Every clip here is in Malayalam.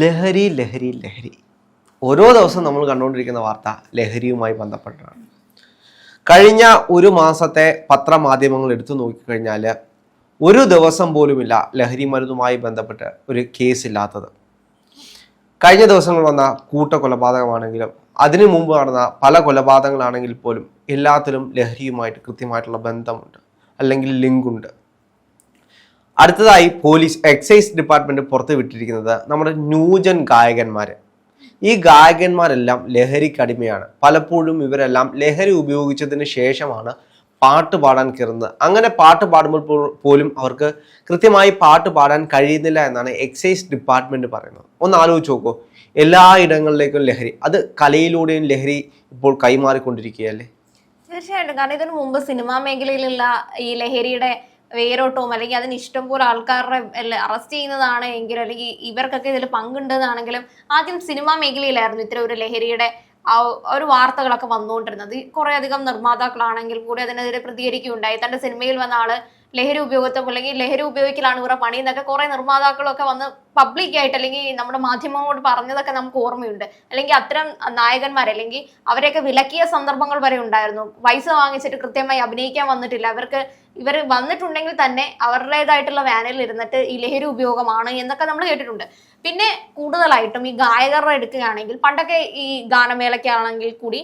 ലഹരി ലഹരി ലഹരി. ഓരോ ദിവസം നമ്മൾ കണ്ടുകൊണ്ടിരിക്കുന്ന വാർത്ത ലഹരിയുമായി ബന്ധപ്പെട്ടാണ്. കഴിഞ്ഞ ഒരു മാസത്തെ പത്രമാധ്യമങ്ങൾ എടുത്തു നോക്കിക്കഴിഞ്ഞാൽ ഒരു ദിവസം പോലുമില്ല ലഹരി മരുന്നുമായി ബന്ധപ്പെട്ട് ഒരു കേസ് ഇല്ലാത്തത് കഴിഞ്ഞ ദിവസങ്ങൾ വന്ന കൂട്ട കൊലപാതകമാണെങ്കിലും അതിനു മുമ്പ് നടന്ന പല കൊലപാതകങ്ങളാണെങ്കിൽ പോലും എല്ലാത്തിലും ലഹരിയുമായിട്ട് കൃത്യമായിട്ടുള്ള ബന്ധമുണ്ട്. അല്ലെങ്കിൽ ലിങ്കുണ്ട്. അടുത്തതായി പോലീസ് എക്സൈസ് ഡിപ്പാർട്ട്മെന്റ് പുറത്ത് വിട്ടിരിക്കുന്നത് നമ്മുടെ ന്യൂജൻ ഗായകന്മാര്. ഈ ഗായകന്മാരെല്ലാം ലഹരിക്കടിമയാണ് പലപ്പോഴും ഇവരെല്ലാം ലഹരി ഉപയോഗിച്ചതിന് ശേഷമാണ് പാട്ട് പാടാൻ കയറുന്നത്. അങ്ങനെ പാട്ട് പാടുമ്പോൾ പോലും അവർക്ക് കൃത്യമായി പാട്ട് പാടാൻ കഴിയുന്നില്ല എന്നാണ് എക്സൈസ് ഡിപ്പാർട്ട്മെന്റ് പറയുന്നത്. ഒന്ന് ആലോചിച്ച് നോക്കൂ. എല്ലാ ഇടങ്ങളിലേക്കും ലഹരി അത് കലയിലൂടെയും ലഹരി ഇപ്പോൾ കൈമാറിക്കൊണ്ടിരിക്കുകയല്ലേ? തീർച്ചയായിട്ടും. കാരണം ഇതിനു മുമ്പ് സിനിമാ മേഖലയിലുള്ള ഈ ലഹരിയുടെ വേരോട്ടവും അല്ലെങ്കിൽ അതിന് ഇഷ്ടം പോലെ ആൾക്കാരുടെ അറസ്റ്റ് ചെയ്യുന്നതാണ് അല്ലെങ്കിൽ ഇവർക്കൊക്കെ ഇതിൽ പങ്കുണ്ടെന്നാണെങ്കിലും ആദ്യം സിനിമാ മേഖലയിലായിരുന്നു ഇത്തരം ഒരു ലഹരിയുടെ ആ ഒരു വാർത്തകളൊക്കെ വന്നുകൊണ്ടിരുന്നത്. കുറേ അധികം നിർമ്മാതാക്കളാണെങ്കിൽ കൂടി അതിനെതിരെ പ്രതികരിക്കുകയുണ്ടായി. തന്റെ സിനിമയിൽ വന്ന ആൾ ലഹരി ഉപയോഗത്തും അല്ലെങ്കിൽ ലഹരി ഉപയോഗിക്കലാണ് ഇവരുടെ പണി എന്നൊക്കെ കുറെ നിർമ്മാതാക്കളൊക്കെ വന്ന് പബ്ലിക് ആയിട്ട് അല്ലെങ്കിൽ നമ്മുടെ മാധ്യമങ്ങളോട് പറഞ്ഞതൊക്കെ നമുക്ക് ഓർമ്മയുണ്ട്. അല്ലെങ്കിൽ അത്തരം നായകന്മാർ അല്ലെങ്കിൽ അവരെയൊക്കെ വിലക്കിയ സന്ദർഭങ്ങൾ വരെ ഉണ്ടായിരുന്നു. പൈസ വാങ്ങിച്ചിട്ട് കൃത്യമായി അഭിനയിക്കാൻ വന്നിട്ടില്ല. അവർക്ക് ഇവർ വന്നിട്ടുണ്ടെങ്കിൽ തന്നെ അവരുടേതായിട്ടുള്ള വാനിൽ ഇരുന്നിട്ട് ഈ ലഹരി ഉപയോഗമാണ് എന്നൊക്കെ നമ്മൾ കേട്ടിട്ടുണ്ട്. പിന്നെ കൂടുതലായിട്ടും ഈ ഗായകരുടെ എടുക്കുകയാണെങ്കിൽ പണ്ടൊക്കെ ഈ ഗാനമേളയ്ക്കാണെങ്കിൽ കൂടി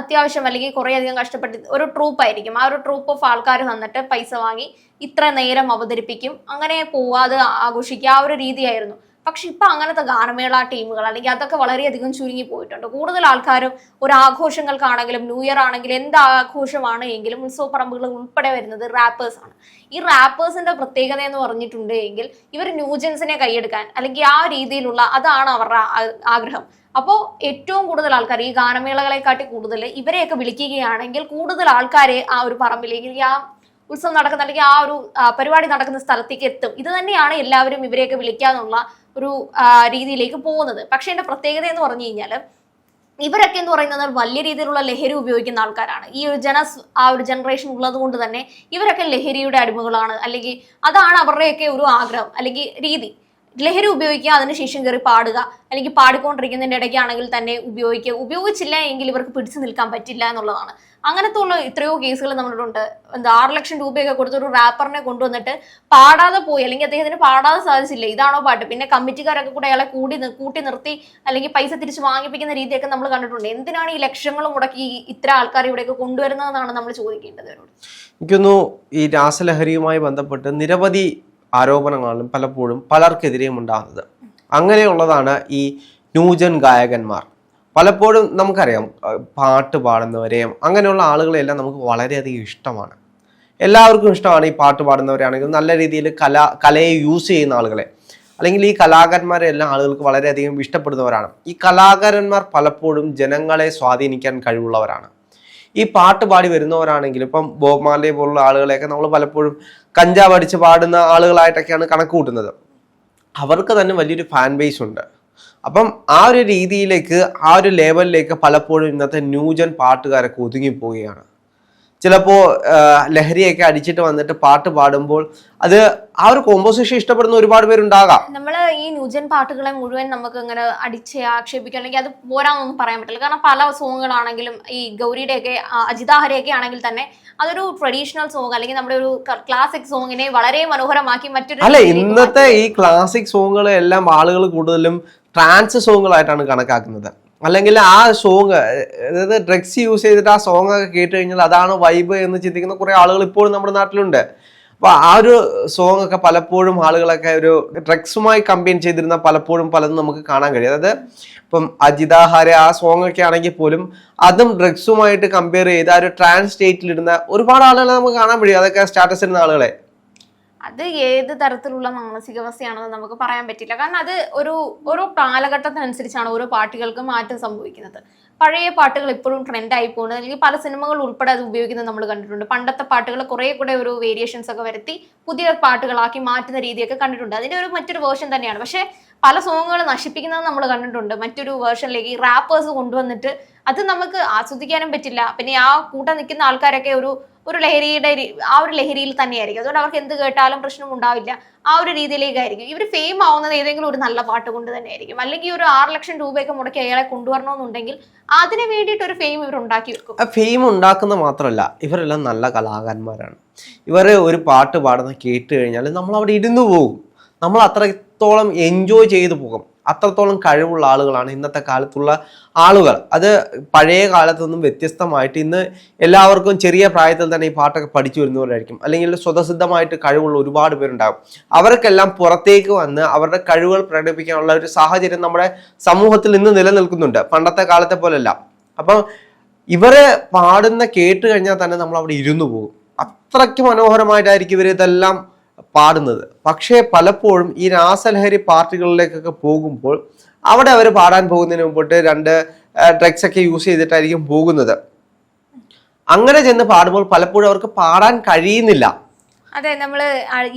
അത്യാവശ്യം അല്ലെങ്കിൽ കുറേ അധികം കഷ്ടപ്പെട്ട് ഒരു ട്രൂപ്പ് ആയിരിക്കും. ആ ഒരു ട്രൂപ്പ് ഓഫ് ആൾക്കാർ വന്നിട്ട് പൈസ വാങ്ങി ഇത്ര നേരം അവതരിപ്പിക്കും. അങ്ങനെ പോവുക അത് ആഘോഷിക്കുക ആ ഒരു രീതിയായിരുന്നു. പക്ഷെ ഇപ്പൊ അങ്ങനത്തെ ഗാനമേള ടീമുകൾ അല്ലെങ്കിൽ അതൊക്കെ വളരെയധികം ചുരുങ്ങി പോയിട്ടുണ്ട്. കൂടുതൽ ആൾക്കാരും ഒരു ആഘോഷങ്ങൾക്കാണെങ്കിലും ന്യൂ ഇയർ ആണെങ്കിലും എന്ത് ആഘോഷമാണ് എങ്കിലും ഉത്സവപ്പറമ്പുകൾ ഉൾപ്പെടെ വരുന്നത് റാപ്പേഴ്സ് ആണ്. ഈ റാപ്പേഴ്സിന്റെ പ്രത്യേകത എന്ന് പറഞ്ഞിട്ടുണ്ട് എങ്കിൽ ഇവർ ന്യൂജൻസിനെ കൈയെടുക്കാൻ അല്ലെങ്കിൽ ആ രീതിയിലുള്ള അതാണ് അവരുടെ ആഗ്രഹം. അപ്പോൾ ഏറ്റവും കൂടുതൽ ആൾക്കാർ ഈ ഗാനമേളകളെക്കാട്ടി കൂടുതൽ ഇവരെയൊക്കെ വിളിക്കുകയാണെങ്കിൽ കൂടുതൽ ആൾക്കാരെ ആ ഒരു പറമ്പിലേക്ക് ആ ഉത്സവം നടക്കുന്ന അല്ലെങ്കിൽ ആ ഒരു പരിപാടി നടക്കുന്ന സ്ഥലത്തേക്ക് എത്തും. ഇത് തന്നെയാണ് എല്ലാവരും ഇവരെയൊക്കെ വിളിക്കാന്നുള്ള ഒരു രീതിയിലേക്ക് പോകുന്നത്. പക്ഷെ എന്റെ പ്രത്യേകത എന്ന് പറഞ്ഞു കഴിഞ്ഞാൽ ഇവരൊക്കെ എന്ന് പറയുന്നത് വലിയ രീതിയിലുള്ള ലഹരി ഉപയോഗിക്കുന്ന ആൾക്കാരാണ്. ഈ ഒരു ജന ആ ഒരു ജനറേഷൻ ഉള്ളത് കൊണ്ട് തന്നെ ഇവരൊക്കെ ലഹരിയുടെ അടിമകളാണ്. അല്ലെങ്കിൽ അതാണ് അവരുടെയൊക്കെ ഒരു ആഗ്രഹം അല്ലെങ്കിൽ രീതി. ലഹരി ഉപയോഗിക്കുക അതിനുശേഷം കയറി പാടുക അല്ലെങ്കിൽ പാടിക്കൊണ്ടിരിക്കുന്നതിന്റെ ഇടയ്ക്കാണെങ്കിൽ തന്നെ ഉപയോഗിക്കുക. ഉപയോഗിച്ചില്ല എങ്കിൽ ഇവർക്ക് പിടിച്ചു നിൽക്കാൻ പറ്റില്ല എന്നുള്ളതാണ്. അങ്ങനത്തെ ഉള്ള എത്രയോ കേസുകൾ നമ്മളിട്ടുണ്ട് എന്താ ആറ് ലക്ഷം രൂപയൊക്കെ കൊടുത്തൊരു റാപ്പറിനെ കൊണ്ടുവന്നിട്ട് പാടാതെ പോയി അല്ലെങ്കിൽ അദ്ദേഹത്തിന് പാടാതെ സാധിച്ചില്ല. ഇതാണോ പാട്ട്. പിന്നെ കമ്മിറ്റിക്കാരൊക്കെ കൂടെ അയാളെ കൂടി കൂട്ടി നിർത്തി അല്ലെങ്കിൽ പൈസ തിരിച്ച് വാങ്ങിപ്പിക്കുന്ന രീതിയൊക്കെ നമ്മൾ കണ്ടിട്ടുണ്ട്. എന്തിനാണ് ഈ ലക്ഷങ്ങൾ മുടക്കി ഇത്ര ആൾക്കാർ ഇവിടെയൊക്കെ കൊണ്ടുവരുന്നതെന്നാണ് നമ്മൾ ചോദിക്കേണ്ടത് എനിക്കൊന്നു ഈ രാസലഹരിയുമായി ബന്ധപ്പെട്ട് നിരവധി ആരോപണങ്ങളും പലപ്പോഴും പലർക്കെതിരെയും ഉണ്ടാകുന്നത്. അങ്ങനെയുള്ളതാണ് ഈ ന്യൂജൻ ഗായകന്മാർ. പലപ്പോഴും നമുക്കറിയാം പാട്ട് പാടുന്നവരെയും അങ്ങനെയുള്ള ആളുകളെല്ലാം നമുക്ക് വളരെയധികം ഇഷ്ടമാണ്. എല്ലാവർക്കും ഇഷ്ടമാണ് ഈ പാട്ട് പാടുന്നവരാണെങ്കിലും നല്ല രീതിയിൽ കല കലയെ യൂസ് ചെയ്യുന്ന ആളുകളെ. അല്ലെങ്കിൽ ഈ കലാകാരന്മാരെ എല്ലാ ആളുകൾക്ക് വളരെയധികം ഇഷ്ടപ്പെടുന്നവരാണ്. ഈ കലാകാരന്മാർ പലപ്പോഴും ജനങ്ങളെ സ്വാധീനിക്കാൻ കഴിവുള്ളവരാണ്. ഈ പാട്ട് പാടി വരുന്നവരാണെങ്കിലും ഇപ്പം ബോബ് മാർലി പോലുള്ള ആളുകളെയൊക്കെ നമ്മൾ പലപ്പോഴും കഞ്ചാവ് അടിച്ച് പാടുന്ന ആളുകളായിട്ടൊക്കെയാണ് കണക്ക് കൂട്ടുന്നത്. അവർക്ക് തന്നെ വലിയൊരു ഫാൻ ബേസ് ഉണ്ട്. അപ്പം ആ ഒരു രീതിയിലേക്ക് ആ ഒരു ലെവലിലേക്ക് പലപ്പോഴും ഇന്നത്തെ ന്യൂജൻ പാട്ടുകാരൊക്കെ ഒതുങ്ങിപ്പോവുകയാണ്. ചിലപ്പോൾ ലഹരിയൊക്കെ അടിച്ചിട്ട് വന്നിട്ട് പാട്ട് പാടുമ്പോൾ അത് ആ ഒരു കോമ്പോസിഷൻ ഇഷ്ടപ്പെടുന്ന ഒരുപാട് പേരുണ്ടാകാം. നമ്മൾ ഈ ന്യൂജൻ പാട്ടുകളെ മുഴുവൻ നമുക്ക് ഇങ്ങനെ അടിച്ച് ആക്ഷേപിക്കുക അല്ലെങ്കിൽ അത് പോരാന്നൊന്നും പറയാൻ പറ്റില്ല. കാരണം പല സോങ്ങുകളാണെങ്കിലും ഈ ഗൗരിയുടെ ഒക്കെ അജിതാഹരയൊക്കെ ആണെങ്കിൽ തന്നെ അതൊരു ട്രഡീഷണൽ സോങ് അല്ലെങ്കിൽ നമ്മുടെ ഒരു ക്ലാസിക് സോങ്ങിനെ വളരെ മനോഹരമാക്കി മറ്റൊരു അല്ല ഇന്നത്തെ ഈ ക്ലാസിക് സോങ്ങുകളെല്ലാം ആളുകൾ കൂടുതലും ട്രാൻസ് സോങ്ങുകളായിട്ടാണ് കണക്കാക്കുന്നത്. അല്ലെങ്കിൽ ആ സോങ് അതായത് ഡ്രഗ്സ് യൂസ് ചെയ്തിട്ട് ആ സോങ് ഒക്കെ കേട്ട് കഴിഞ്ഞാൽ അതാണ് വൈബ് എന്ന് ചിന്തിക്കുന്ന കുറേ ആളുകൾ ഇപ്പോഴും നമ്മുടെ നാട്ടിലുണ്ട്. അപ്പോൾ ആ ഒരു സോങ് ഒക്കെ പലപ്പോഴും ആളുകളൊക്കെ ഒരു ഡ്രഗ്സുമായി കമ്പയിൻ ചെയ്തിരുന്ന പലപ്പോഴും പലതും നമുക്ക് കാണാൻ കഴിയും. അതായത് ഇപ്പം അജിതാഹാര ആ സോങ് ഒക്കെ ആണെങ്കിൽ പോലും അതും ഡ്രഗ്സുമായിട്ട് കമ്പയർ ചെയ്ത് ആ ഒരു ട്രാൻസ് സ്റ്റേറ്റിലിരുന്ന ഒരുപാട് ആളുകളെ നമുക്ക് കാണാൻ കഴിയും. അതൊക്കെ സ്റ്റാറ്റസ് ഇടുന്ന ആളുകളെ. അത് ഏത് തരത്തിലുള്ള മാനസികാവസ്ഥയാണെന്ന് നമുക്ക് പറയാൻ പറ്റില്ല. കാരണം അത് ഒരു ഓരോ കാലഘട്ടത്തിനനുസരിച്ചാണ് ഓരോ പാട്ടുകൾക്കും മാറ്റം സംഭവിക്കുന്നത്. പഴയ പാട്ടുകൾ ഇപ്പോഴും ട്രെൻഡ് ആയി പോകുന്നത് അല്ലെങ്കിൽ പല സിനിമകൾ ഉൾപ്പെടെ അത് ഉപയോഗിക്കുന്നത് നമ്മൾ കണ്ടിട്ടുണ്ട്. പണ്ടത്തെ പാട്ടുകൾ കുറേ കൂടെ ഒരു വേരിയേഷൻസ് ഒക്കെ വരുത്തി പുതിയ പാട്ടുകളാക്കി മാറ്റുന്ന രീതിയൊക്കെ കണ്ടിട്ടുണ്ട്. അതിന്റെ ഒരു മറ്റൊരു വേർഷൻ തന്നെയാണ്. പക്ഷേ പല സോങ്ങുകൾ നശിപ്പിക്കുന്നത് നമ്മൾ കണ്ടിട്ടുണ്ട്. മറ്റൊരു വേർഷനിലേക്ക് റാപ്പേഴ്സ് കൊണ്ടുവന്നിട്ട് അത് നമുക്ക് ആസ്വദിക്കാനും പറ്റില്ല. പിന്നെ ആ കൂട്ടം നിൽക്കുന്ന ആൾക്കാരൊക്കെ ഒരു ഒരു ലഹരിയുടെ ആ ഒരു ലഹരിയിൽ തന്നെയായിരിക്കും. അതുകൊണ്ട് അവർക്ക് എന്ത് കേട്ടാലും പ്രശ്നം ഉണ്ടാവില്ല. ആ ഒരു രീതിയിലേക്കായിരിക്കും. ഇവർ ഫെയിം ആവുന്നത് ഏതെങ്കിലും ഒരു നല്ല പാട്ട് കൊണ്ട് തന്നെയായിരിക്കും. അല്ലെങ്കിൽ ഒരു ആറ് ലക്ഷം രൂപയൊക്കെ മുടക്കി അയാളെ കൊണ്ടുവരണമെന്നുണ്ടെങ്കിൽ അതിന് വേണ്ടിയിട്ട് ഒരു ഫെയിം ഇവർ ഉണ്ടാക്കി വെക്കും. ഫെയിം ഉണ്ടാക്കുന്ന മാത്രമല്ല ഇവരെല്ലാം നല്ല കലാകാരന്മാരാണ്. ഇവർ ഒരു പാട്ട് പാടുന്ന കേട്ട് കഴിഞ്ഞാൽ നമ്മൾ അവിടെ ഇരുന്നു പോകും. നമ്മൾ അത്രത്തോളം എൻജോയ് ചെയ്തു പോകും. അത്രത്തോളം കഴിവുള്ള ആളുകളാണ് ഇന്നത്തെ കാലത്തുള്ള ആളുകൾ. അത് പഴയ കാലത്തു നിന്നും വ്യത്യസ്തമായിട്ട് ഇന്ന് എല്ലാവർക്കും ചെറിയ പ്രായത്തിൽ തന്നെ ഈ പാട്ടൊക്കെ പഠിച്ചു വരുന്നവരായിരിക്കും അല്ലെങ്കിൽ സ്വതസിദ്ധമായിട്ട് കഴിവുള്ള ഒരുപാട് പേരുണ്ടാകും. അവർക്കെല്ലാം പുറത്തേക്ക് വന്ന് അവരുടെ കഴിവുകൾ പ്രകടിപ്പിക്കാനുള്ള ഒരു സാഹചര്യം നമ്മുടെ സമൂഹത്തിൽ ഇന്ന് നിലനിൽക്കുന്നുണ്ട്. പണ്ടത്തെ കാലത്തെ പോലെയല്ല. അപ്പം ഇവർ പാടുന്ന കേട്ട് കഴിഞ്ഞാൽ തന്നെ നമ്മൾ അവിടെ ഇരുന്നു പോകും. അത്രയ്ക്ക് മനോഹരമായിട്ടായിരിക്കും ഇവർ ഇതെല്ലാം പാടുന്നത്. പക്ഷേ പലപ്പോഴും ഈ രാസലഹരി പാർട്ടികളിലേക്കൊക്കെ പോകുമ്പോൾ അവിടെ അവർ പാടാൻ പോകുന്നതിന് മുമ്പോട്ട് രണ്ട് ഡ്രഗ്സ് ഒക്കെ യൂസ് ചെയ്തിട്ടായിരിക്കും പോകുന്നത്. അങ്ങനെ ചെന്ന് പാടുമ്പോൾ പലപ്പോഴും അവർക്ക് പാടാൻ കഴിയുന്നില്ല. അതെ നമ്മൾ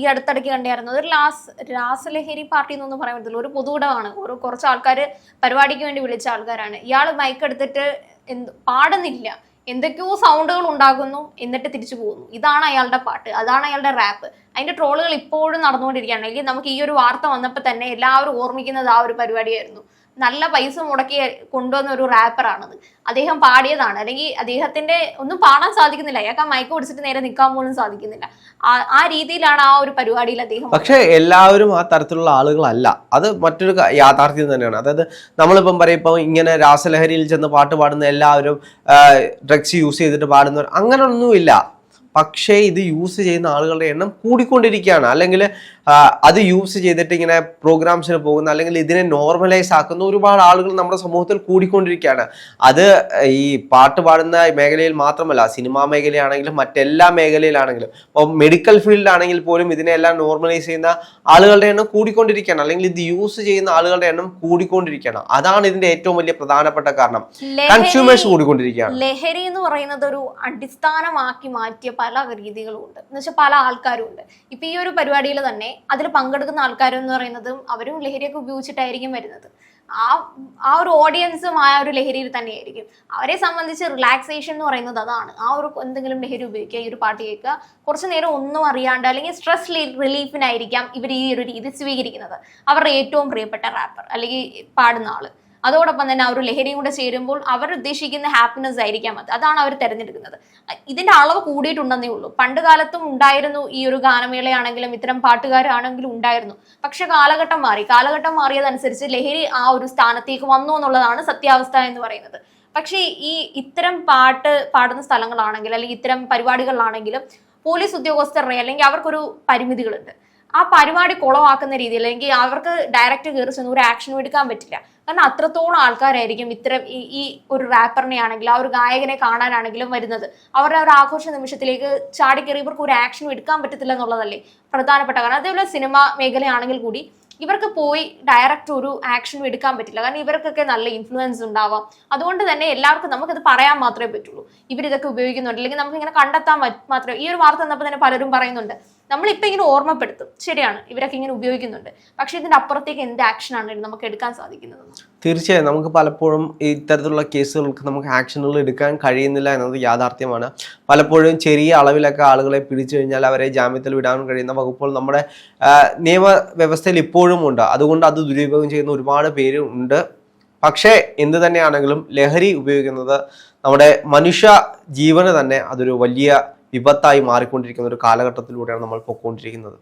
ഈ അടുത്തിടയ്ക്ക് കണ്ടായിരുന്നു ഒരു ലാസ് രാസലഹരി പാർട്ടി എന്നൊന്നും പറയാൻ പറ്റില്ല ഒരു പൊതുവിടമാണ്. ഒരു കുറച്ച് ആൾക്കാർ പരിപാടിക്ക് വേണ്ടി വിളിച്ച ആൾക്കാരാണ്. ഇയാൾ മൈക്ക് എടുത്തിട്ട് എന്ത് പാടുന്നില്ല. എന്തൊക്കെയോ സൗണ്ടുകൾ ഉണ്ടാകുന്നു എന്നിട്ട് തിരിച്ചു പോകുന്നു. ഇതാണ് അയാളുടെ പാട്ട് അതാണ് അയാളുടെ റാപ്പ് അതിന്റെ ട്രോളുകൾ ഇപ്പോഴും നടന്നുകൊണ്ടിരിക്കുകയാണ്. അല്ലെങ്കിൽ നമുക്ക് ഈ ഒരു വാർത്ത വന്നപ്പോൾ തന്നെ എല്ലാവരും ഓർമ്മിക്കുന്നത് ആ ഒരു പരിപാടിയായിരുന്നു. നല്ല പൈസ മുടക്കി കൊണ്ടുവന്ന ഒരു റാപ്പറാണത് അദ്ദേഹം പാടിയതാണ്. അല്ലെങ്കിൽ അദ്ദേഹത്തിന്റെ ഒന്നും പാടാൻ സാധിക്കുന്നില്ല. അയാൾക്ക് മയക്ക് പിടിച്ചിട്ട് നേരെ നിൽക്കാൻ പോലും സാധിക്കുന്നില്ല. ആ- രീതിയിലാണ് ആ ഒരു പരിപാടിയിൽ അദ്ദേഹം പക്ഷേ എല്ലാവരും ആ തരത്തിലുള്ള ആളുകളല്ല. അത് മറ്റൊരു യാഥാർത്ഥ്യം തന്നെയാണ്. അതായത് നമ്മളിപ്പം പറയും ഇപ്പം ഇങ്ങനെ രാസലഹരിയിൽ ചെന്ന് പാട്ട് പാടുന്ന എല്ലാവരും ഡ്രഗ്സ് യൂസ് ചെയ്തിട്ട് പാടുന്നവർ അങ്ങനെയൊന്നുമില്ല പക്ഷേ ഇത് യൂസ് ചെയ്യുന്ന ആളുകളുടെ എണ്ണം കൂടിക്കൊണ്ടിരിക്കുകയാണ്. അല്ലെങ്കിൽ അത് യൂസ് ചെയ്തിട്ട് ഇങ്ങനെ പ്രോഗ്രാംസിന് പോകുന്ന അല്ലെങ്കിൽ ഇതിനെ നോർമലൈസ് ആക്കുന്ന ഒരുപാട് ആളുകൾ നമ്മുടെ സമൂഹത്തിൽ കൂടിക്കൊണ്ടിരിക്കുകയാണ്. അത് ഈ പാട്ട് പാടുന്ന മേഖലയിൽ മാത്രമല്ല സിനിമാ മേഖലയാണെങ്കിലും മറ്റെല്ലാ മേഖലയിലാണെങ്കിലും ഇപ്പോൾ മെഡിക്കൽ ഫീൽഡിലാണെങ്കിൽ പോലും ഇതിനെല്ലാം നോർമലൈസ് ചെയ്യുന്ന ആളുകളുടെ എണ്ണം കൂടിക്കൊണ്ടിരിക്കുകയാണ്. അല്ലെങ്കിൽ ഇത് യൂസ് ചെയ്യുന്ന ആളുകളുടെ എണ്ണം കൂടിക്കൊണ്ടിരിക്കുകയാണ്. അതാണ് ഇതിന്റെ ഏറ്റവും വലിയ പ്രധാനപ്പെട്ട കാരണം. കൺസ്യൂമേഴ്സ് കൂടിക്കൊണ്ടിരിക്കുകയാണ്. ലഹരി എന്ന് പറയുന്നത് ഒരു അടിസ്ഥാനമാക്കി മാറ്റിയ പല രീതികളും ഉണ്ട്. എന്ന് വെച്ചാൽ പല ആൾക്കാരും ഉണ്ട്. ഇപ്പൊ ഈ ഒരു പരിപാടിയിൽ തന്നെ അതിൽ പങ്കെടുക്കുന്ന ആൾക്കാരെന്ന് പറയുന്നതും അവരും ലഹരിയൊക്കെ ഉപയോഗിച്ചിട്ടായിരിക്കും വരുന്നത്. ആ ആ ഒരു ഓഡിയൻസും ആ ഒരു ലഹരിയിൽ തന്നെയായിരിക്കും. അവരെ സംബന്ധിച്ച് റിലാക്സേഷൻ എന്ന് പറയുന്നത് അതാണ്. ആ ഒരു എന്തെങ്കിലും ലഹരി ഉപയോഗിക്കുക ഈ ഒരു പാട്ട് കേൾക്കുക കുറച്ചു നേരം ഒന്നും അറിയാണ്ട് അല്ലെങ്കിൽ സ്ട്രെസ് റിലീഫിനായിരിക്കാം ഇവർ ഈ ഒരു രീതി സ്വീകരിക്കുന്നത്. അവരുടെ ഏറ്റവും പ്രിയപ്പെട്ട റാപ്പർ അല്ലെങ്കിൽ പാടുന്ന ആൾ. അതോടൊപ്പം തന്നെ ആ ഒരു ലഹരിയും കൂടെ ചേരുമ്പോൾ അവർ ഉദ്ദേശിക്കുന്ന ഹാപ്പിനെസ് ആയിരിക്കാം അത്. അതാണ് അവർ തിരഞ്ഞെടുക്കുന്നത്. ഇതിന്റെ അളവ് കൂടിയിട്ടുണ്ടെന്നേ ഉള്ളൂ. പണ്ട് കാലത്തും ഉണ്ടായിരുന്നു ഈ ഒരു ഗാനമേളയാണെങ്കിലും ഇത്തരം പാട്ടുകാരാണെങ്കിലും ഉണ്ടായിരുന്നു. പക്ഷെ കാലഘട്ടം മാറി. കാലഘട്ടം മാറിയതനുസരിച്ച് ലഹരി ആ ഒരു സ്ഥാനത്തേക്ക് വന്നു എന്നുള്ളതാണ് സത്യാവസ്ഥ എന്ന് പറയുന്നത്. പക്ഷേ ഈ ഇത്തരം പാട്ട് പാടുന്ന സ്ഥലങ്ങളാണെങ്കിലും അല്ലെങ്കിൽ ഇത്തരം പരിപാടികളിലാണെങ്കിലും പോലീസ് ഉദ്യോഗസ്ഥരുടെ അല്ലെങ്കിൽ അവർക്കൊരു പരിമിതികളുണ്ട്. ആ പരിപാടി കുളമാക്കുന്ന രീതിയിൽ അല്ലെങ്കിൽ അവർക്ക് ഡയറക്റ്റ് കയറി ചെന്ന് ഒരു ആക്ഷനും എടുക്കാൻ പറ്റില്ല. കാരണം അത്രത്തോളം ആൾക്കാരായിരിക്കും ഇത്തരം ഈ ഒരു റാപ്പറിനെ ആണെങ്കിലും ആ ഒരു ഗായകനെ കാണാനാണെങ്കിലും വരുന്നത്. അവരുടെ ഒരു ആഘോഷ നിമിഷത്തിലേക്ക് ചാടിക്കയറി ഇവർക്ക് ഒരു ആക്ഷനും എടുക്കാൻ പറ്റത്തില്ല എന്നുള്ളതല്ലേ പ്രധാനപ്പെട്ട കാരണം. അതേപോലെ സിനിമ മേഖലയാണെങ്കിൽ കൂടി ഇവർക്ക് പോയി ഡയറക്റ്റ് ഒരു ആക്ഷനും എടുക്കാൻ പറ്റില്ല. കാരണം ഇവർക്കൊക്കെ നല്ല ഇൻഫ്ലുവൻസ് ഉണ്ടാവാം. അതുകൊണ്ട് തന്നെ എല്ലാവർക്കും നമുക്കത് പറയാൻ മാത്രമേ പറ്റുള്ളൂ. ഇവരിതൊക്കെ ഉപയോഗിക്കുന്നുണ്ട്. അല്ലെങ്കിൽ നമുക്ക് ഇങ്ങനെ കണ്ടെത്താൻ മാത്രമേ ഈ ഒരു വാർത്ത വന്നപ്പോൾ തന്നെ പലരും പറയുന്നുണ്ട്. നമ്മളിപ്പോൾ ഇങ്ങനെ ഓർമ്മപ്പെടുത്തും. ശരിയാണ്. ഇവരൊക്കെ ഇങ്ങനെ ഉപയോഗിക്കുന്നുണ്ട്. പക്ഷേ ഇതിന്റെ അപ്പുറത്തേക്ക് എന്ത് ആക്ഷനാണ് നമുക്ക് എടുക്കാൻ സാധിക്കുന്നത്? തീർച്ചയായും. നമുക്ക് പലപ്പോഴും ഇത്തരത്തിലുള്ള കേസുകൾക്ക് നമുക്ക് ആക്ഷനുകൾ എടുക്കാൻ കഴിയുന്നില്ല എന്നത് യാഥാർത്ഥ്യമാണ്. പലപ്പോഴും ചെറിയ അളവിലൊക്കെ ആളുകളെ പിടിച്ചു കഴിഞ്ഞാൽ അവരെ ജാമ്യത്തിൽ വിടാൻ കഴിയുന്ന വകുപ്പുകൾ നമ്മുടെ നിയമ നിയമവ്യവസ്ഥയിൽ ഇപ്പോഴും ഉണ്ട്. അതുകൊണ്ട് അത് ദുരുപയോഗം ചെയ്യുന്ന ഒരുപാട് പേര് ഉണ്ട്. പക്ഷേ എന്ത് തന്നെയാണെങ്കിലും ലഹരി ഉപയോഗിക്കുന്നത് നമ്മുടെ മനുഷ്യ ജീവന് തന്നെ അതൊരു വലിയ വിപത്തായി മാറിക്കൊണ്ടിരിക്കുന്ന ഒരു കാലഘട്ടത്തിലൂടെയാണ് നമ്മൾ പൊയ്ക്കൊണ്ടിരിക്കുന്നത്